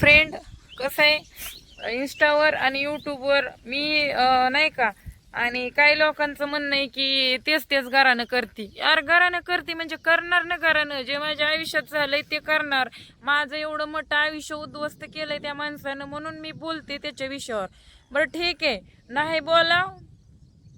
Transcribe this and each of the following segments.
Friend कसं आहे इंस्टावर आणि यूट्यूबवर मी नाही का आणि काही लोकांचं म्हणणं आहे की तेच तेच घरानं करती. यार घरानं करते म्हणजे करणार ना घरानं. जे माझ्या आयुष्यात झालंय ते करणार. माझं एवढं मोठं आयुष्य उद्ध्वस्त केलंय त्या माणसानं म्हणून मी बोलते त्याच्या विषयावर. बरं ठीक आहे. नाही बोलाव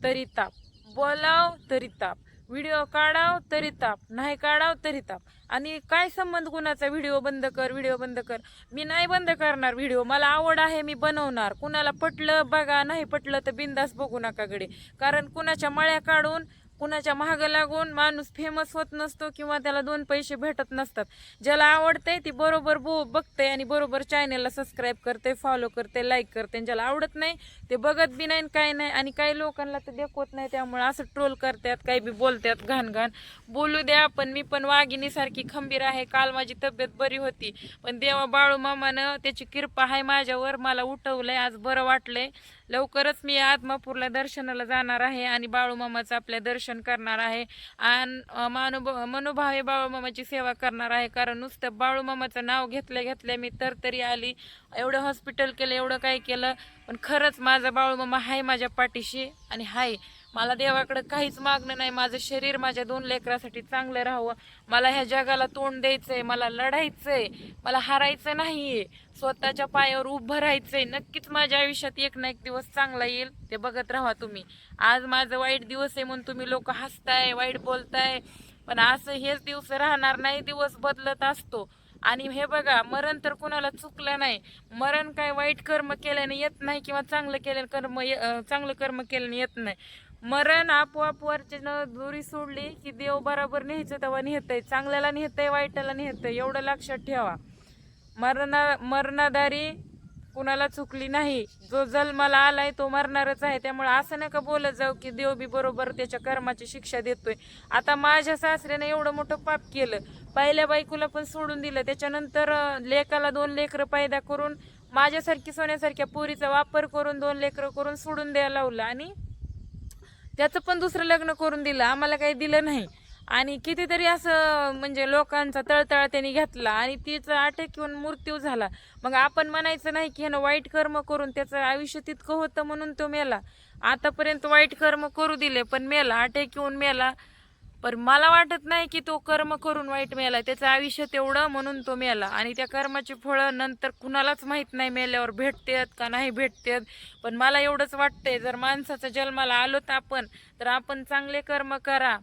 तरी ताप. बोलाव तरी ताप. व्हिडिओ काढाव तरी ताप. नाही काढाव तरी ताप. आणि काय संबंध कुणाचा? व्हिडिओ बंद कर व्हिडिओ बंद कर. मी नाही बंद करणार व्हिडिओ. मला आवड आहे मी बनवणार. कुणाला पटलं बघा नाही पटलं तर बिंदास बघू नका गडे. कारण कुणाच्या मळ्या काढून कुणाच्या महाग लागून माणूस फेमस होत नसतो किंवा त्याला दोन पैसे भेटत नसतात. ज्याला आवडतंय ती बरोबर बो बघते आणि बरोबर चॅनलला सबस्क्राईब करते फॉलो करते लाईक करते आणि ज्याला आवडत नाही ते बघत बी नाही काय नाही. आणि काही लोकांना तर देखवत नाही त्यामुळे असं ट्रोल करतात काही बी बोलतात घाण घाण बोलू द्या पण मी पण वाघिणीसारखी खंबीर आहे. काल माझी तब्येत बरी होती. पण देवा बाळू मामानं त्याची कृपा आहे माझ्यावर. मला उठवलंय आज बरं वाटलंय. लवकरच मी आत्मापूरला दर्शनाला जाणार आहे आणि बाळूमामाचं आपल्या दर्शन करणार आहे. आणि मानुभ मनोभावे बाळूमामाची सेवा करणार आहे. कारण नुसतं बाळूमामाचं नाव घेतल्या घेतल्या मी तर तरी आली. एवढं हॉस्पिटल केलं एवढं काय केलं. पण खरंच माझा बाळूमामा आहे माझ्या पाठीशी आणि हाय. मला देवाकडे काहीच मागणं नाही. माझं शरीर माझ्या दोन लेकरासाठी चांगलं राहावं. मला ह्या जगाला तोंड द्यायचंय मला लढायचंय मला हारायचं नाहीये. स्वतःच्या पायावर उभं राहायचंय. नक्कीच माझ्या आयुष्यात एक ना एक दिवस चांगला येईल ते बघत राहा तुम्ही. आज माझं वाईट दिवस आहे म्हणून तुम्ही लोक हसताय वाईट बोलताय. पण असं हेच दिवस राहणार नाही दिवस बदलत असतो. आणि हे बघा मरण तर कुणाला चुकलं नाही. मरण काय वाईट कर्म केल्याने येत नाही किंवा चांगलं केल्याने कर्म ये- चांगलं कर्म केल्याने येत नाही. मरण आपोआप वरच्यानं दोरी सोडली की देव बरोबर न्यायचं तेव्हा नेहतंय चांगल्याला नेहतंय वाईटाला नेहतंय एवढं लक्षात ठेवा. मरणा मरणादारी कुणाला चुकली नाही. जो जन्माला आलाय तो मरणारच आहे. त्यामुळे असं नका बोलत जाऊ की देव बी बरोबर त्याच्या कर्माची शिक्षा देतोय. आता माझ्या सासऱ्यानं एवढं मोठं पाप केलं. पहिल्या बायकोला पण सोडून दिलं. त्याच्यानंतर लेकाला दोन लेकरं पैदा करून माझ्यासारखी सोन्यासारख्या पोरीचा वापर करून दोन लेकरं करून सोडून द्यायला लावलं. आणि त्याचं पण दुसरं लग्न करून दिलं. आम्हाला काही दिलं नाही. आणि कितीतरी असं म्हणजे लोकांचा तळतळ त्यांनी घेतला आणि तिचा अटॅक येऊन मृत्यू झाला. मग आपण म्हणायचं नाही की ह्यानं वाईट कर्म करून त्याचं आयुष्य तितकं होतं म्हणून तो मेला. आतापर्यंत वाईट कर्म करू दिले पण मेला. अटॅक येऊन मेला. पण मला वाटत नाही की तो कर्म करून वाईट मेला त्याचं आयुष्य तेवढं म्हणून तो मेला. आणि त्या कर्माची फळं नंतर कुणालाच माहीत नाही मेल्यावर भेटतेत का नाही भेटतेत. पण मला एवढंच वाटतंय जर माणसाचा जन्माला आलोत आपण तर आपण चांगले कर्म करा.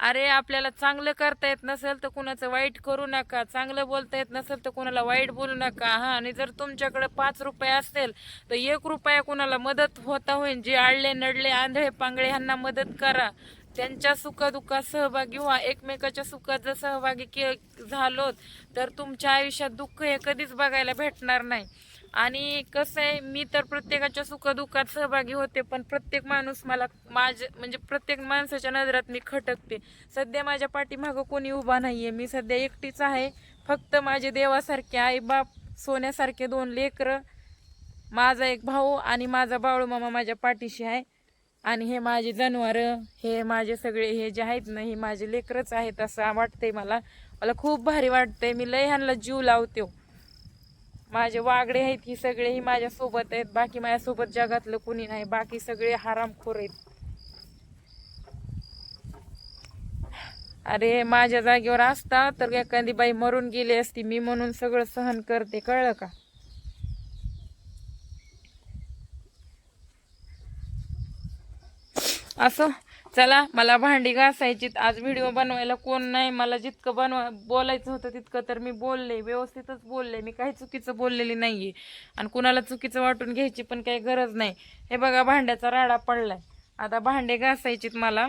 अरे आपल्याला चांगलं करता येत नसेल तर कुणाचं वाईट करू नका. चांगलं बोलता येत नसेल तर कुणाला वाईट बोलू नका. हां आणि जर तुमच्याकडे पाच रुपये असेल तर एक रुपया कुणाला मदत होता होईल जे आडले नडले आंधळे पांगळे ह्यांना मदत करा. त्यांच्या सुखदुःखात सहभागी व्हा. एकमेकाच्या सुखात जर सहभागी के झालोत तर तुमच्या आयुष्यात दुःख हे कधीच बघायला भेटणार नाही. आणि कसं आहे मी तर प्रत्येकाच्या सुखदुःखात सहभागी होते पण प्रत्येक माणूस मला माझ्या म्हणजे प्रत्येक माणसाच्या नजरात मी खटकते. सध्या माझ्या पाठीमागं कोणी उभा नाही आहे मी सध्या एकटीच आहे. फक्त माझे देवासारखे आई बाप सोन्यासारखे दोन लेकरं माझा एक भाऊ आणि माझा बाळू मामा माझ्या पाठीशी आहे. आणि हे माझे जनावरं हे माझे सगळे हे जे आहेत ना हे माझे लेकरच आहेत असं वाटतंय मला. मला खूप भारी वाटतंय. मी लय ह्यांना जीव लावते हो. माझे वागडे आहेत ही सगळे ही माझ्यासोबत आहेत. बाकी माझ्यासोबत जगातलं कुणी नाही. बाकी सगळे हरामखोर आहेत. अरे माझ्या जागेवर असता तर एखादी बाई मरून गेली असती. मी म्हणून सगळं सहन करते. कळलं का? असं? चला मला भांडी घासायचीत. आज व्हिडिओ बनवायला कोण नाही. मला जितकं बनवा बोलायचं होतं तितकं तर मी बोलले. व्यवस्थितच बोलले. मी काही चुकीचं बोललेली नाही आहे आणि कुणाला चुकीचं वाटून घ्यायची पण काही गरज नाही. हे बघा भांड्याचा राडा पडलाय. आता भांडे घासायचीत मला.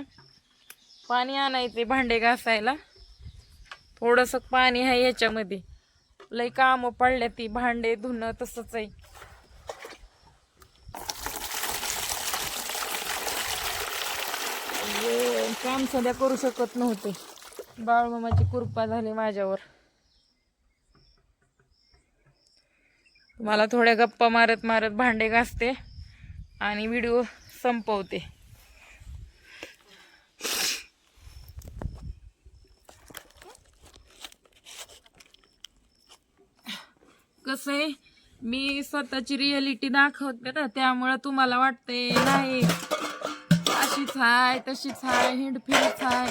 पाणी आणायचे भांडे घासायला. थोडंसं पाणी आहे याच्यामध्ये. लई कामं पडल्या ती भांडे धुणं तसंच आहे हे काम सध्या करू शकत नव्हते. बाळमामाची कृपा झाली माझ्यावर. मला थोड्या गप्पा मारत मारत भांडे घासते आणि व्हिडिओ संपवते. कसं आहे? मी स्वतःची रियालिटी दाखवते ना त्यामुळं तुम्हाला वाटतंय नाही. अशीच हाय तशीच हाय हिंडफिरच हाय.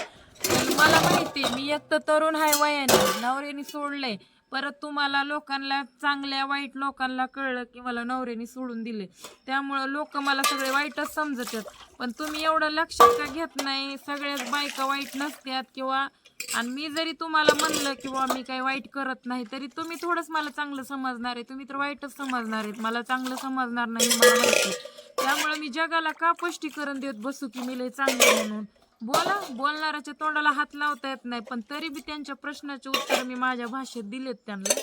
मला माहिती आहे मी एक तर तरुण हाय वयाने नवऱ्याने सोडलंय. परत तुम्हाला लोकांना चांगल्या वाईट लोकांना कळलं की मला नवऱ्याने सोडून दिले त्यामुळं लोक मला सगळे वाईटच समजतात. पण तुम्ही एवढं लक्षात का घेत नाही? सगळ्याच बायका वाईट नसतात किंवा आणि मी जरी तुम्हाला म्हणलं किंवा मी काही वाईट करत नाही तरी तुम्ही थोडंच मला चांगलं समजणार आहे. तुम्ही तर वाईटच समजणार आहेत. मला चांगलं समजणार नाही मला माहिती त्यामुळे मी जगाला का स्पष्टीकरण देत बसू की मी लय चांगलं म्हणून? बोला बोलणाऱ्याच्या तोंडाला हात लावता येत नाही पण तरी बी त्यांच्या प्रश्नाचे उत्तर मी माझ्या भाषेत दिलेत त्यांना.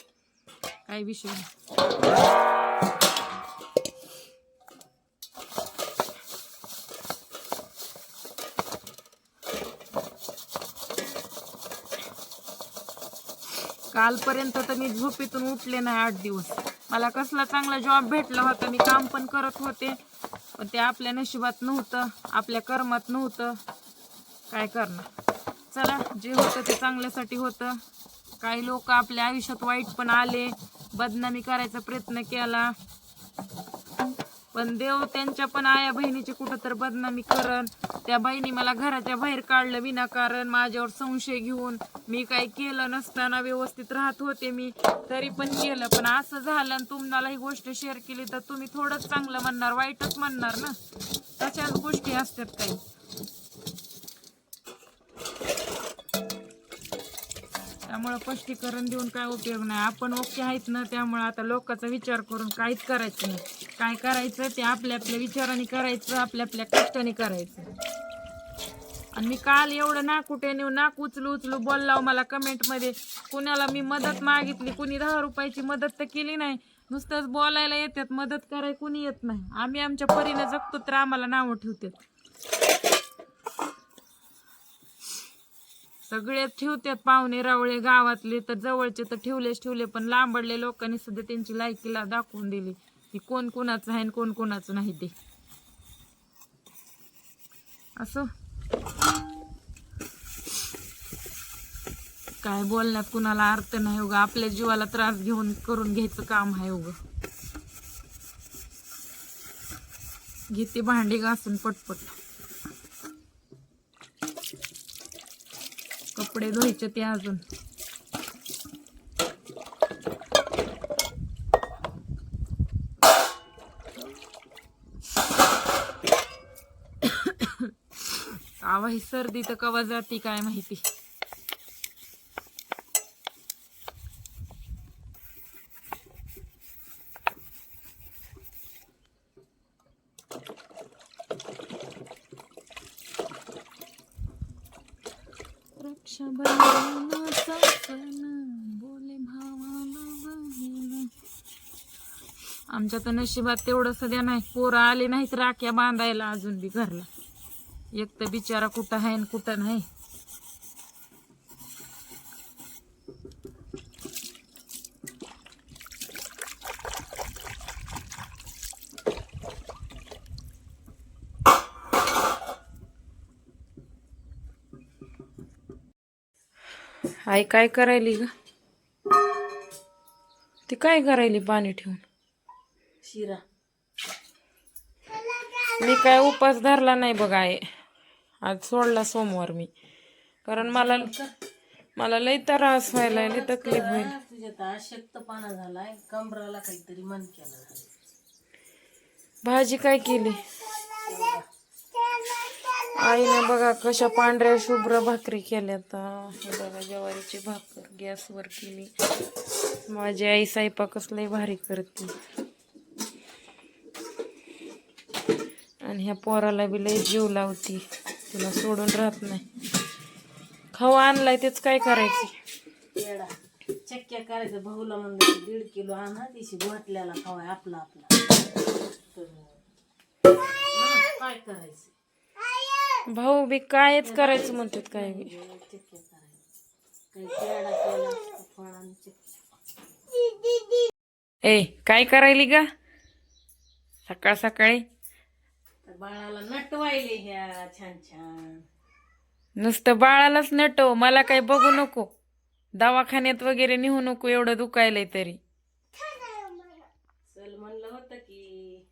काही विषय नाही. कालपर्यंत तर मी झोपेतून उठले नाही आठ दिवस. मला कसला चांगला जॉब भेटला होता मी काम पण करत होते पण ते आपल्या नशिबात नव्हतं आपल्या कर्मात नव्हतं. काय करणार? चला जे होतं ते चांगल्यासाठी होतं. काही लोक आपल्या आयुष्यात वाईट पण आले बदनामी करायचा प्रयत्न केला. पण देव त्यांच्या पण आया बहिणीची कुठं तर बदनामी करण त्या बहिणी मला घराच्या बाहेर काढलं विनाकारण माझ्यावर संशय घेऊन. मी काही केलं नसताना व्यवस्थित राहत होते मी तरी पण केलं. पण असं झालं आणि तुम्हाला ही गोष्ट शेअर केली तर तुम्ही थोडंच चांगलं म्हणणार वाईटच म्हणणार ना? तशाच गोष्टी असतात काही? त्यामुळं स्पष्टीकरण देऊन काय उपयोग नाही. आपण ओके आहेत ना त्यामुळे आता लोकांचा विचार करून काहीच करायचं नाही. काय करायचं ते आपल्या आपल्या विचाराने करायचं आपल्या आपल्या कष्टाने करायचं. आणि मी काल एवढं नाकुटे नेऊ नाक उचलू उचलू बोललाव मला कमेंटमध्ये. कुणाला मी मदत मागितली कुणी दहा रुपयाची मदत तर केली नाही. नुसतंच बोलायला येतात मदत करायला कुणी येत नाही. आम्ही आमच्या परीने जगतो तर आम्हाला नावं ठेवतात. सगळे ठेवतात पाहुणे रावळे गावातले तर जवळचे तर ठेवलेच ठेवले पण लांबडले लोकांनी सुद्धा त्यांची लायकीला दाखवून दिली. की कोण कोणाचं आहे आणि कोण कोणाचं नाही ते. असो. काय बोलण्यात कुणाला अर्थ नाही उगा. आपल्या जीवाला त्रास घेऊन करून घ्यायचं काम आहे उग. घेते भांडी घासून पटपट. कपडे धुवायचे ते अजून. आवा ही सर्दी तर कवा जाती काय माहिती रक्षाबंधनाचा सण बोले भावाला बहीण आमच्या तर नशिबात तेवढं सध्या नाही. पोरं आले नाहीत राख्या बांधायला अजून बी घरला. एक तर बिचारा कुठं आहे आणि कुठं नाही. आई काय करायली ग? ती काय करायली पाणी ठेवून? शिरा. मी काय उपास धरला नाही बघ आहे आज सोडला सोमवार मी. कारण मला मला लई त्रास व्हायला लई तकलीफ होईल तुझ्या तर अशक्तपणा झालाय. कमराला काहीतरी मन केलं भाजी काय केली? आईने बघा कशा पांढऱ्या शुभ्र भाकरी केल्यात हे बघा ज्वारीची भाकर गॅसवर केली. माझी आई स्वयंपाकच लई भारी करते. आणि ह्या पोराला बी लई जीव लावती. तुला सोडून राहत नाही. खवा आणलाय तेच काय करायची? पेडा चक्क्या करायचं. भाऊला म्हणलं की दीड किलो आणा तिशी घोटल्याला खावाय आपला आपला. तर, काय करायचं? भाऊ बी कायच करायचं म्हणतात काय बी. ए काय करायली ग? सकाळ सकाळी? बाळाला नटवायले ह्या छान छान. नुसतं बाळालाच नटव मला काही बघू नको. दवाखान्यात वगैरे नेऊ नको एवढं दुखायलंय तरी. चल म्हणलं होतं की.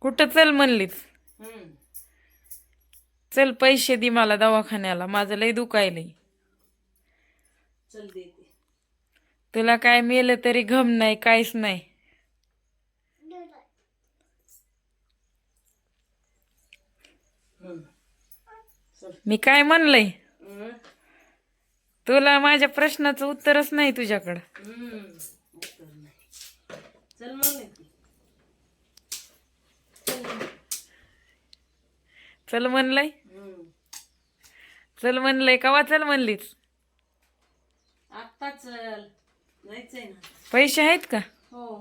कुठं चल म्हणलीच हम्म. चल पैसे दे मला दवाखान्याला माझं लय दुखायलंय. चल देते. तुला काय मेलं तरी घम नाही काहीच नाही. मी काय म्हणलंय. तुला माझ्या प्रश्नाचं उत्तरच नाही तुझ्याकडं. चल म्हणलं की चल म्हणलंय. चल म्हणलंय कवा चल म्हणलीच आत्ता चल जायचंय ना पैसे आहेत का हो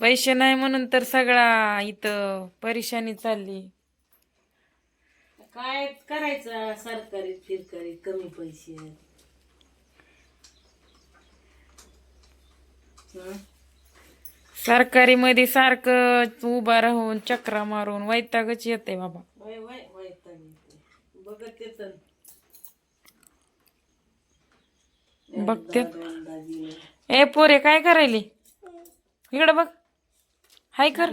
पैसे नाही म्हणून तर सगळा इथं परेशानी चालली काय करायचं सरकारी फिरकारी कमी पैसे हं? सरकारी मध्ये सारखं उभा राहून चक्रा मारून वैतागच येते बाबा वय वय. बघत येतं बघते. ए पोरे काय करायली इकडं बघ हाय कर.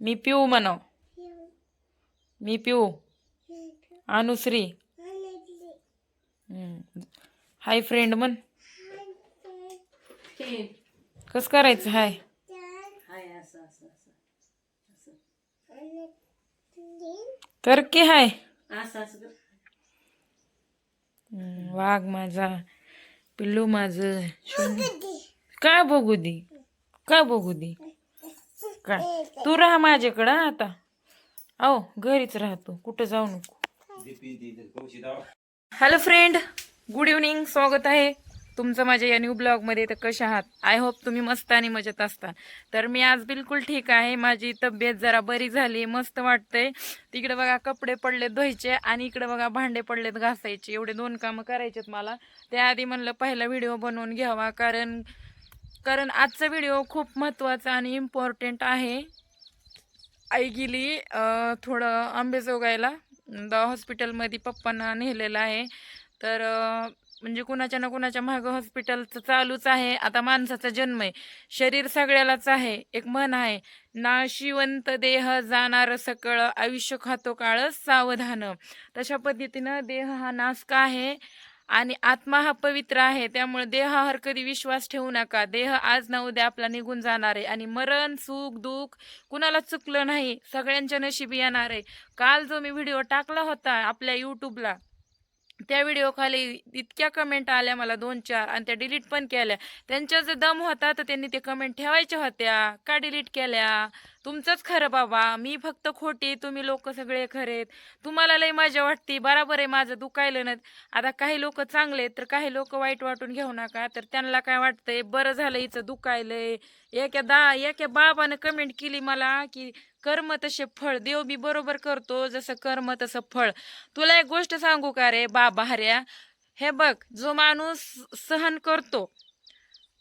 मी पिऊ म्हणाव मी पिऊ. अनुश्री. हाय फ्रेंड म्हण. कस करायचं? हाय. कर की हाय? वाघ माझा पिल्लू माझ काय बघू दे? काय बघू दे? काय? तू राहा माझ्याकडं आता. आओ घरीच राहतो. कुठं जाऊ नको. हॅलो फ्रेंड गुड इव्हनिंग स्वागत आहे तुमचं माझ्या या न्यू ब्लॉगमध्ये तर कशा आहात? आय होप तुम्ही मस्त आणि मजेत असता. तर मी आज बिलकुल ठीक आहे. माझी तब्येत जरा बरी झाली. मस्त वाटतंय. तिकडे बघा कपडे पडले धुवायचे आणि इकडे बघा भांडे पडलेत घासायचे. एवढे दोन कामं करायचेत मला. त्याआधी म्हणलं पहिला व्हिडिओ बनवून घ्यावा. कारण कारण आजचा व्हिडिओ खूप महत्त्वाचा आणि इम्पॉर्टंट आहे. आई गेली थोडं आंबेजोगायला द हॉस्पिटलमध्ये पप्पांना नेलेलं आहे. तर म्हणजे कुणाच्या ना कुणाच्या मागं हॉस्पिटलचं चालूच आहे. आता माणसाचा जन्म आहे. शरीर सगळ्यालाच आहे. एक मन आहे. नाशिवंत देह जाणार सकळ आयुष्य खातो काळ सावधान. तशा पद्धतीनं देह हा नासका आहे. आणि आत्मा हा पवित्र आहे त्यामुळे देहावर कधी विश्वास ठेवू नका. देह आज ना उद्या आपला निघून जाणार आहे. आणि मरण सुख दुःख कुणाला चुकलं नाही सगळ्यांच्या नशिबी येणार आहे. काल जो मी व्हिडिओ टाकला होता आपल्या यूट्यूबला त्या व्हिडिओ खाली इतक्या कमेंट आल्या मला दोन चार आणि त्या डिलीट पण केल्या. त्यांच्या जर दम होता तर त्यांनी ते कमेंट ठेवायच्या होत्या. का डिलीट केल्या? तुमचंच खरं बाबा. मी फक्त खोटी तुम्ही लोक सगळे खरेत तुम्हाला लई मजा वाटते. बराबर आहे माझं दुखायलं नाही. आता काही लोक चांगले आहेत, तर काही लोक वाईट वाटून घेऊ नका. तर त्यांना काय वाटतंय? बरं झालं हिचं दुखायलंय. एका दा एका बाबानं कमेंट केली मला की कर्म तसे फळ देव बी बरोबर करतो जसं कर्म तसं फळ. तुला एक गोष्ट सांगू का रे? बाबा हऱ्या. हे बघ जो माणूस सहन करतो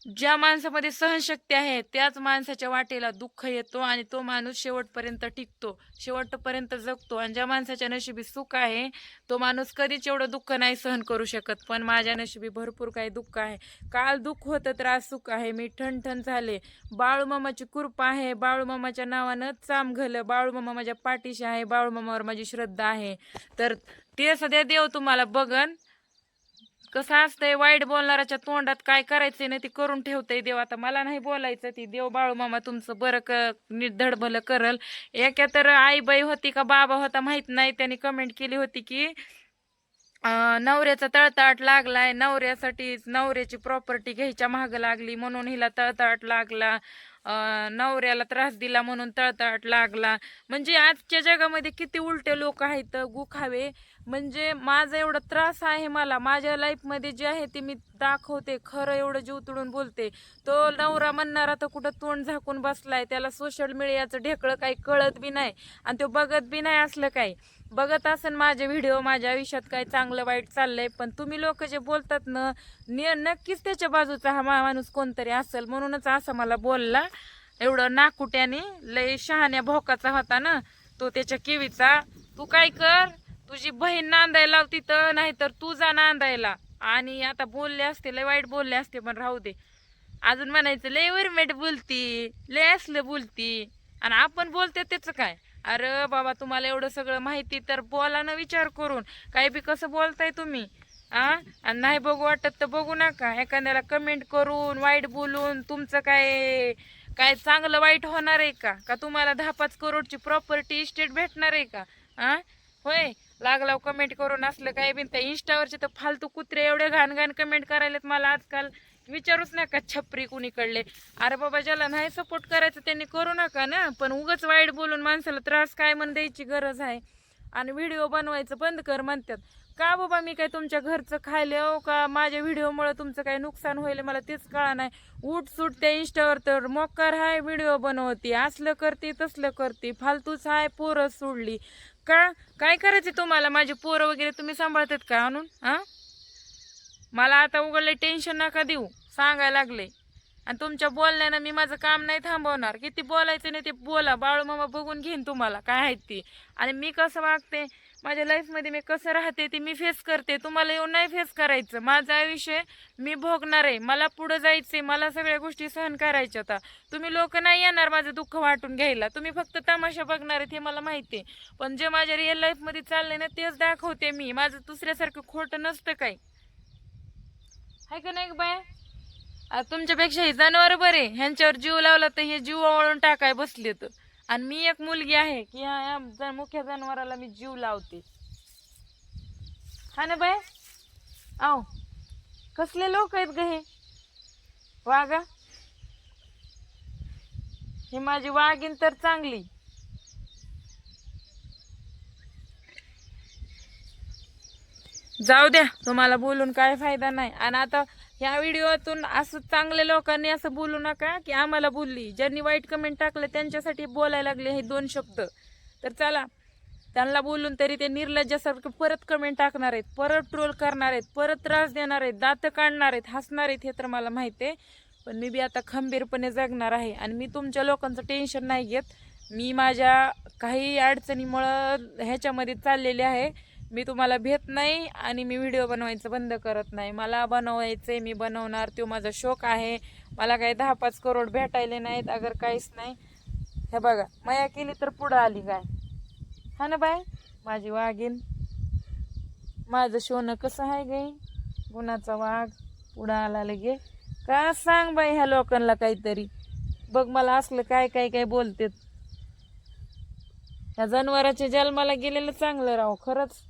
ज्या माणसामध्ये सहनशक्ती आहे त्याच माणसाच्या वाटेला दुःख येतो आणि तो माणूस शेवटपर्यंत टिकतो शेवटपर्यंत जगतो. आणि ज्या माणसाच्या नशिबी सुख आहे तो माणूस कधीच एवढं दुःख नाही सहन करू शकत. पण माझ्या नशिबी भरपूर काही दुःख आहे. काल दुःख होतं तर आज सुख आहे. मी ठणठण झाले. बाळूमामाची कृपा आहे. बाळूमामाच्या नावानं चाम घालं. बाळूमामा माझ्या पाठीशी आहे. बाळूमामावर माझी श्रद्धा आहे. तर ते सध्या देव तुम्हाला बघन. कसं असतंय वाईट बोलणाऱ्याच्या तोंडात काय करायचंय ना ते करून ठेवतंय देव. आता मला नाही बोलायचं ती देव बाळू मामा तुमचं बरं क नीट धडभलं करल. एका तर आईबाई होती का बाबा होता माहीत नाही. त्यांनी कमेंट केली होती की नवऱ्याचा तळतळाट लागलाय. नवऱ्यासाठी नवऱ्याची प्रॉपर्टी घ्यायच्या मागं लागली म्हणून हिला तळताट लागला. नवऱ्याला त्रास दिला म्हणून तळतळाट लागला. म्हणजे आजच्या जगामध्ये किती उलटे लोक आहेत गुखावे. म्हणजे माझा एवढा त्रास आहे मला. माझ्या लाईफमध्ये जे आहे ते मी दाखवते. खरं एवढं जीव तुडून बोलते. तो नवरा म्हणणारा तर कुठं तोंड झाकून बसलाय. त्याला सोशल मीडियाचं ढेकळं काही कळत बी नाही. आणि तो बघत बी नाही असलं काही. बघत असेल माझे व्हिडिओ माझ्या आयुष्यात काय चांगलं वाईट चाललंय. पण तुम्ही लोक जे बोलतात ना ने नक्कीच त्याच्या बाजूचा हा मा- माणूस कोणतरी असेल. म्हणूनच असं मला बोलला. एवढं नाकुट्याने लय शहाण्या भोकाचा होता ना तो त्याच्या किवीचा. तू काय कर? तुझी बहीण नांदायला लावती तर नाहीतर तू जा नांदायला. आणि आता बोलले असते लय वाईट बोलले असते पण राहू दे. अजून म्हणायचं लय वरमेट बोलती लय असलं बोलती. आणि आपण बोलते त्याचं काय? अरे बाबा तुम्हाला एवढं सगळं माहिती तर बोला ना विचार करून. काही बी कसं बोलताय तुम्ही? आ? आणि नाही बघू वाटत तर बघू नका. एखाद्याला कमेंट करून वाईट बोलून तुमचं काय काय चांगलं वाईट होणार आहे का? का तुम्हाला दहा पाच करोडची प्रॉपर्टी इस्टेट भेटणार आहे का? आ? होय. लागला कमेंट करून असलं काय बिन त्या इंस्टावरचे तर फालतू कुत्रे एवढे घाण घाण कमेंट करायलेत मला आजकाल. विचारूच नका छपरी कुणीकडले. अरे बाबा ज्याला नाही सपोर्ट करायचं त्यांनी करू नका ना. पण उगच वाईट बोलून माणसाला त्रास काय म्हण द्यायची गरज आहे. आणि व्हिडिओ बनवायचं बंद कर म्हणतात. का बाबा मी काय तुमच्या घरचं खायले हो का? माझ्या व्हिडिओमुळे तुमचं काय नुकसान होईल मला तेच कळा नाही. उठ सूट त्या इंस्टावर तर मोकार हाय व्हिडिओ बनवते. असलं करते तसलं करते. फालतूच हाय पोरं सोडली. का? काय करायचं तुम्हाला? माझे पोरं वगैरे तुम्ही सांभाळतात का आणून? हां? मला आता उघडले टेन्शन नका देऊ. सांगायला लागले. आणि तुमच्या बोलण्यानं मी माझं काम नाही थांबवणार. किती बोलायचं नाही ते बोला. बाळू मामा बघून घेईन तुम्हाला. काय आहेत ती? आणि मी कसं वागते? माझ्या लाईफमध्ये मी कसं राहते ते मी फेस करते. तुम्हाला येऊन नाही फेस करायचं. माझं आयुष्य मी भोगणार आहे. मला पुढं जायचं आहे मला सगळ्या गोष्टी सहन करायच्या आता तुम्ही लोक नाही येणार माझं दुःख वाटून घ्यायला. तुम्ही फक्त तमाशा बघणार आहेत हे मला माहिती आहे. पण जे माझ्या रिअल लाईफमध्ये चाललंय ना तेच दाखवते मी. माझं दुसऱ्यासारखं खोटं नसतं काही. हाय का नाही बाय? तुमच्यापेक्षा हे जनावर बरे. ह्यांच्यावर जीव लावला तर हे जीव ओळून टाकाय बसले तर आणि मी एक मुलगी आहे की ह्या मुख्य जनावराला मी जीव लावते. हा ना बाय आहो कसले लोक आहेत ग हे? वाघा? ही माझी वाघीन तर चांगली. जाऊ द्या तुम्हाला बोलून काय फायदा नाही. आणि आता ह्या व्हिडिओतून असं चांगल्या लोकांनी असं बोलू नका की आम्हाला बोलली. ज्यांनी वाईट कमेंट टाकलं त्यांच्यासाठी बोलायला लागले हे दोन शब्द. तर चला त्यांना बोलून तरी ते निर्लज्जासारखं परत कमेंट टाकणार आहेत परत ट्रोल करणार आहेत परत त्रास देणार आहेत दात काढणार आहेत हसणार आहेत हे तर मला माहिती आहे. पण मी बी आता खंबीरपणे जगणार आहे आणि मी तुमच्या लोकांचं टेन्शन नाही घेत. मी माझ्या काही अडचणीमुळं ह्याच्यामध्ये चाललेले आहे. मी तुम्हाला भेट नाही आणि मी व्हिडिओ बनवायचं बंद करत नाही. मला बनवायचं मी बनवणार तो माझा शौक आहे. मला काही दहा पाच करोड भेटायले नाहीत अगर काहीच नाही. हे बघा मया केली तर पुढं आली काय? हा ना बाय माझी वाघीन माझं सोनं कसं आहे गे? गुणाचा वाघ. पुढं आला लगे. का सांग बाई ह्या लोकांना काहीतरी? बघ मला असलं काय काय काय बोलतेत. ह्या जनावराच्या जन्माला गेलेलं चांगलं राव खरंच.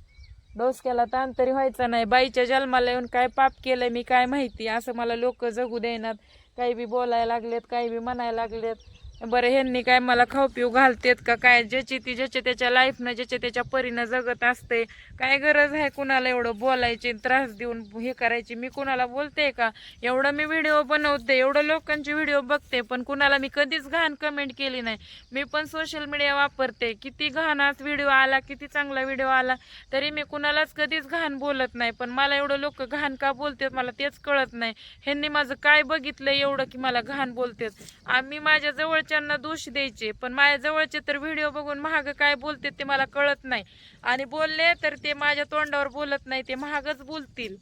डोसक्याला ताण तरी व्हायचा नाही. बाईच्या जन्माला येऊन काय पाप केलं मी काय माहिती? असं मला लोक जगू देणार. काही बी बोलायला लागलेत काही बी म्हणायला लागलेत. बरं ह्यांनी काय मला खाऊ पिऊ घालतेत का? काय ज्याची ती ज्याच्या त्याच्या लाईफनं ज्याच्या त्याच्या परीनं जगत असते काय गरज आहे कुणाला एवढं बोलायची त्रास देऊन हे करायची? मी कुणाला बोलते का? एवढं मी व्हिडिओ बनवते एवढं लोकांची व्हिडिओ बघते पण कुणाला मी कधीच घाण कमेंट केली नाही. मी पण सोशल मीडिया वापरते. किती घाणाच व्हिडिओ आला किती चांगला व्हिडिओ आला तरी मी कुणालाच कधीच घाण बोलत नाही. पण मला एवढं लोक घाण का बोलतात मला तेच कळत नाही. ह्यांनी माझं काय बघितलं एवढं की मला घाण बोलतात? आम्ही माझ्या घरच्यांना दोष द्यायचे. पण माझ्या जवळचे तर व्हिडिओ बघून महाग काय बोलते ते मला कळत नाही. आणि बोलले तर ते माझ्या तोंडावर बोलत नाही ते महागच बोलतील.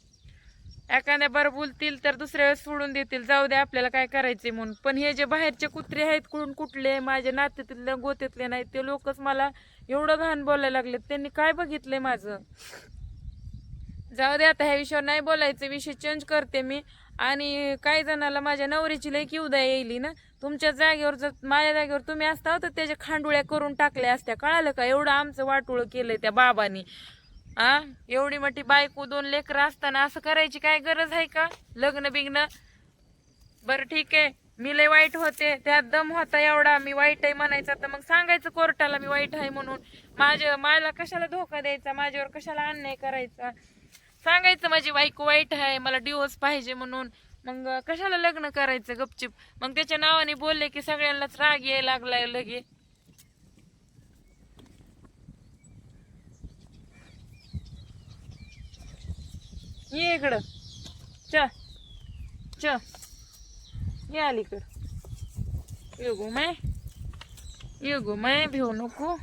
एखाद्या बार बोलतील तर दुसऱ्या वेळेस सोडून देतील. जाऊ दे आपल्याला काय करायचे म्हणून. पण हे जे बाहेरचे कुत्रे आहेत कुठून कुठले माझ्या नात्यातले गोत्यातले नाहीत ते लोकच मला एवढं घाण बोलायला लागले त्यांनी काय बघितलंय माझं? जाऊ दे आता ह्या विषयावर नाही बोलायचं. विषय चेंज करते मी. आणि काही जणाला माझ्या नवरीची लई किवदा येईल ना. तुमच्या जागेवर जर माझ्या जागेवर तुम्ही असता तर त्याच्या खांडुळ्या करून टाकल्या असत्या. कळालं का? एवढं आमचं वाटोळं केलंय त्या बाबानी. आ? एवढी मोठी बायको दोन लेकरं असताना असं करायची काय गरज आहे का? लग्न बिग्न? बरं ठीक आहे. मी लय वाईट होते. त्यात दम होता एवढा. मी वाईट आहे म्हणायचा. तर मग सांगायचं कोर्टाला मी वाईट आहे म्हणून. माझ्या मला कशाला धोका द्यायचा? माझ्यावर कशाला अन्याय करायचा? सांगायचं माझी बायको वाईट आहे. मला डिवोर्स पाहिजे म्हणून. मग कशाला लग्न करायचं गपचिप? मग त्याच्या नावाने बोलले की सगळ्यांनाच राग यायला लागलाय लगे. ये इकडं. च च. ये अलीकड. ये गो माय. ये गो माय भिवू नको.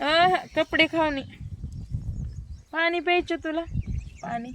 अह, कपडे खावणी पाणी प्यायचं तुला? पाणी.